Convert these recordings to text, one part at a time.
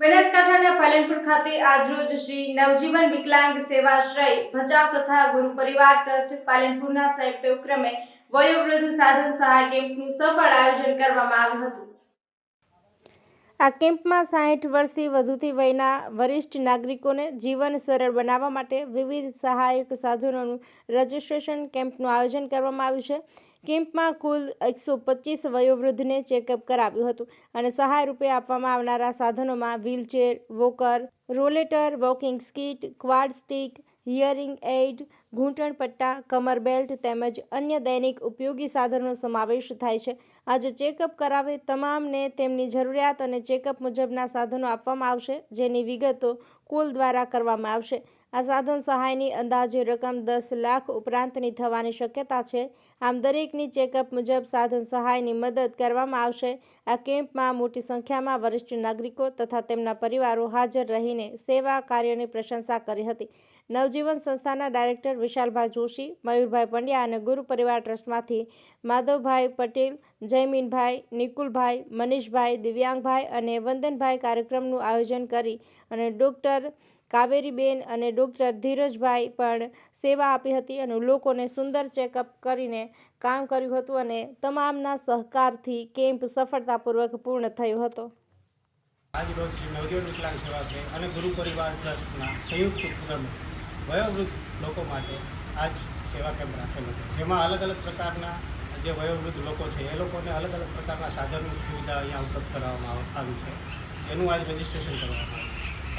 બનાસકાંઠાના પાલનપુર ખાતે આજરોજ શ્રી નવજીવન વિકલાંગ સેવાશ્રય ભચાઉ તથા ગુરુ પરિવાર ટ્રસ્ટ પાલનપુરના સંયુક્ત ઉપક્રમે વયોવૃદ્ધ સાધન સહાય કેમ્પનું સફળ આયોજન કરવામાં આવ્યું હતું. આ કેમ્પમાં સાહીઠ વર્ષથી વધુથી વયના વરિષ્ઠ નાગરિકોને જીવન સરળ બનાવવા માટે વિવિધ સહાયક સાધનોનું રજિસ્ટ્રેશન કેમ્પનું આયોજન કરવામાં આવ્યું છે. કેમ્પમાં કુલ એકસો પચીસ વયોવૃદ્ધને ચેકઅપ કરાવ્યું હતું અને સહાય રૂપે આપવામાં આવનારા સાધનોમાં વ્હીલચેર, વોકર, રોલેટર, વોકિંગ સ્કીટ, ક્વાડ સ્ટીક હિયરિંગ એઇડ, ઘૂંટણ પટ્ટા, કમર બેલ્ટ તેમજ અન્ય દૈનિક ઉપયોગી સાધનોનો સમાવેશ થાય છે. આજે ચેકઅપ કરાવે તમામને તેમની જરૂરિયાત અને ચેકઅપ મુજબના સાધનો આપવામાં આવશે, જેની વિગતો કુલ દ્વારા કરવામાં આવશે. આ સાધન સહાયની અંદાજે રકમ દસ લાખ ઉપરાંતની થવાની શક્યતા છે. આમ દરેકની ચેકઅપ મુજબ સાધન સહાયની મદદ કરવામાં આવશે. આ કેમ્પમાં મોટી સંખ્યામાં વરિષ્ઠ નાગરિકો તથા તેમના પરિવારો હાજર રહીને સેવા કાર્યોની પ્રશંસા કરી હતી. નવજીવન સંસ્થાના ડાયરેક્ટર વિશાલભાઈ જોશી, મયુરભાઈ પંડ્યા અને ગુરુ પરિવાર ટ્રસ્ટમાંથી માધવભાઈ પટેલ, જયમીનભાઈ, નિકુલભાઈ, મનીષભાઈ, દિવ્યાંગભાઈ અને વંદનભાઈ કાર્યક્રમનું આયોજન કરી અને ડૉક્ટર કાવેરીબેન અને ડૉક્ટર ધીરજભાઈ પણ સેવા આપી હતી અને લોકોને સુંદર ચેકઅપ કરીને કામ કર્યું હતું અને તમામના સહકારથી કેમ્પ સફળતાપૂર્વક પૂર્ણ થયો હતો. આજ શ્રી નવદેવ વિકલાંગ સેવા છે અને ગુરુ પરિવાર ટ્રસ્ટના સંયુક્ત ઉપક્રમે વયોવૃદ્ધ લોકો માટે આજ સેવા કેમ્પ રાખેલો છે. જેમાં અલગ અલગ પ્રકારના જે વયોવૃદ્ધ લોકો છે, એ લોકોને અલગ અલગ પ્રકારના સાધનો સુવિધા અહીંયા ઉપલબ્ધ કરાવવામાં આવી છે. એનું આજ રજિસ્ટ્રેશન કરવામાં આવ્યું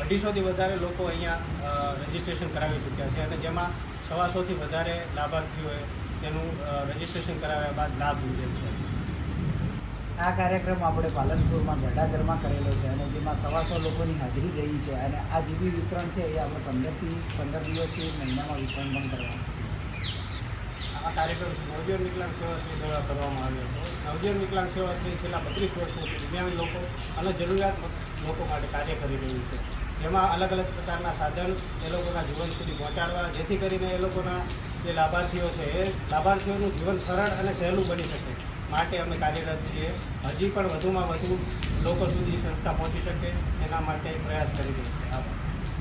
અઢીસોથી વધારે લોકો અહીંયા રજિસ્ટ્રેશન કરાવી ચૂક્યા છે અને જેમાં સવાસોથી વધારે લાભાર્થીઓએ તેનું રજિસ્ટ્રેશન કરાવ્યા બાદ લાભ લીધેલ છે. આ કાર્યક્રમ આપણે પાલનપુરમાં ગઢાઘરમાં કરેલો છે અને જેમાં સવાસો લોકોની હાજરી ગઈ છે અને આ જીબી વિતરણ છે એ આપણે પંદરથી પંદર દિવસથી મહિનામાં વિતરણ પણ કરવાનું છે. આ કાર્યક્રમ નવજીવન વિકલાંગ સેવાશ્રી દ્વારા કરવામાં આવ્યો હતો. નવજીવન વિકલાંગ સેવાશ્રી છેલ્લા બત્રીસ વર્ષથી દિવ્યાંગ લોકો અને જરૂરિયાત લોકો માટે કાર્ય કરી રહ્યું છે. જેમાં અલગ અલગ પ્રકારના સાધન એ લોકોના જીવન સુધી પહોંચાડવા, જેથી કરીને એ લોકોના જે લાભાર્થીઓ છે, એ લાભાર્થીઓનું જીવન સરળ અને સહેલું બની શકે. માટે અમે કાર્યરત છીએ. હજી પણ વધુમાં વધુ લોકો સુધી સંસ્થા પહોંચી શકે, એના માટે પ્રયાસ કરી રહી છે આભાર.